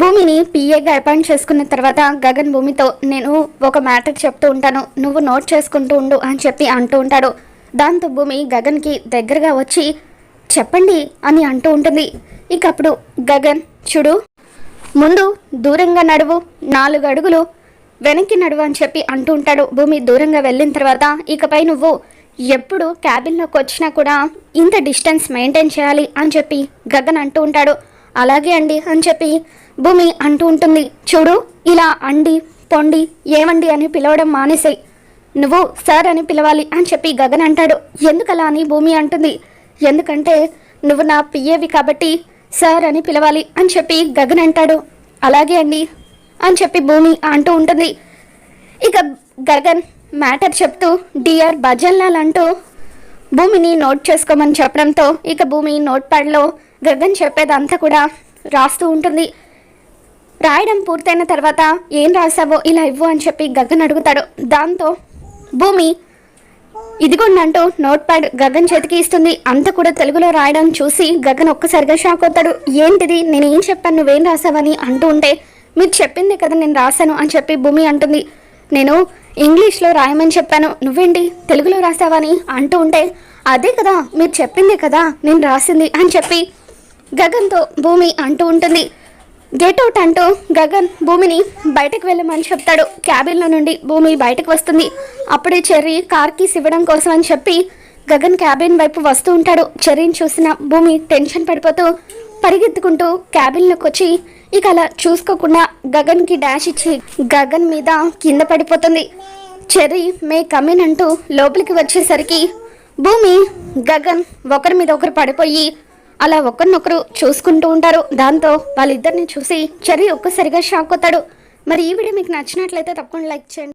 భూమిని పిఏగా అపాయింట్ చేసుకున్న తర్వాత గగన్ భూమితో నేను ఒక మ్యాటర్ చెప్తూ ఉంటాను. నువ్వు నోట్ చేసుకుంటూ ఉండు అని చెప్పి అంటూ ఉంటాడు. దాంతో భూమి గగన్కి దగ్గరగా వచ్చి చెప్పండి అని అంటూ ఉంటుంది. ఇక అప్పుడు గగన్ చూడు ముందు దూరంగా నడువు నాలుగు అడుగులు వెనక్కి నడువు అని చెప్పి అంటూ ఉంటాడు. భూమి దూరంగా వెళ్ళిన తర్వాత ఇకపై నువ్వు ఎప్పుడు క్యాబిన్లోకి వచ్చినా కూడా ఇంత డిస్టెన్స్ మెయింటైన్ చేయాలి అని చెప్పి గగన్ అంటూ ఉంటాడు. అలాగే అండి అని చెప్పి భూమి అంటూ ఉంటుంది. చూడు ఇలా అండి పొండి ఏమండి అని పిలవడం మానేసాయి. నువ్వు సార్ అని పిలవాలి అని చెప్పి గగన్ అంటాడు. ఎందుకలా అని భూమి అంటుంది. ఎందుకంటే నువ్వు నా పిఏవి కాబట్టి సార్ అని పిలవాలి అని చెప్పి గగన్ అంటాడు. అలాగే అండి అని చెప్పి భూమి అంటూ ఉంటుంది. ఇక గగన్ మ్యాటర్ చెప్తూ డిఆర్ భజన్లాల్ అంటూ భూమిని నోట్ చేసుకోమని చెప్పడంతో ఇక భూమి నోట్ ప్యాడ్లో గగన్ చెప్పేదంతా కూడా రాస్తూ ఉంటుంది. రాయడం పూర్తయిన తర్వాత ఏం రాసావో ఇలా ఇవ్వు అని చెప్పి గగన్ అడుగుతాడు. దాంతో భూమి ఇదిగోండి అంటూ నోట్ ప్యాడ్ గగన్ చేతికి ఇస్తుంది. అంత కూడా తెలుగులో రాయడం చూసి గగన్ ఒక్కసారిగా షాక్ అవుతాడు. ఏంటిది? నేను ఏం చెప్పాను? నువ్వేం రాసావని? అంటూ ఉంటే మీరు చెప్పింది కదా నేను రాశాను అని చెప్పి భూమి అంటుంది. నేను ఇంగ్లీష్లో రాయమని చెప్పాను. నువ్వేంటి? తెలుగులో రాసావని? అంటూ ఉంటే అదే కదా మీరు చెప్పింది కదా నేను రాసింది అని చెప్పి గగన్తో భూమి అంటూ ఉంటుంది. గేట్ అవుట్ అంటూ గగన్ భూమిని బయటకు వెళ్ళమని చెప్తాడు. క్యాబిన్లో నుండి భూమి బయటకు వస్తుంది. అప్పుడే చెర్రీ కార్ కీస్ ఇవ్వడం కోసం అని చెప్పి గగన్ క్యాబిన్ వైపు వస్తూ ఉంటాడు. చెర్రీని చూసిన భూమి టెన్షన్ పడిపోతూ పరిగెత్తుకుంటూ క్యాబిన్లోకి వచ్చి ఇక అలా చూసుకోకుండా గగన్కి డాష్ ఇచ్చి గగన్ మీద కింద పడిపోతుంది. చెర్రీ మే కమిన్ అంటూ లోపలికి వచ్చేసరికి భూమి గగన్ ఒకరి మీద ఒకరు పడిపోయి అలా ఒకరినొకరు చూసుకుంటూ ఉంటారు. దాంతో వాళ్ళిద్దరిని చూసి చెర్రీ ఒక్కసారిగా షాక్ అవుతాడు. మరి ఈ వీడియో మీకు నచ్చినట్లయితే తప్పకుండా లైక్ చేయండి.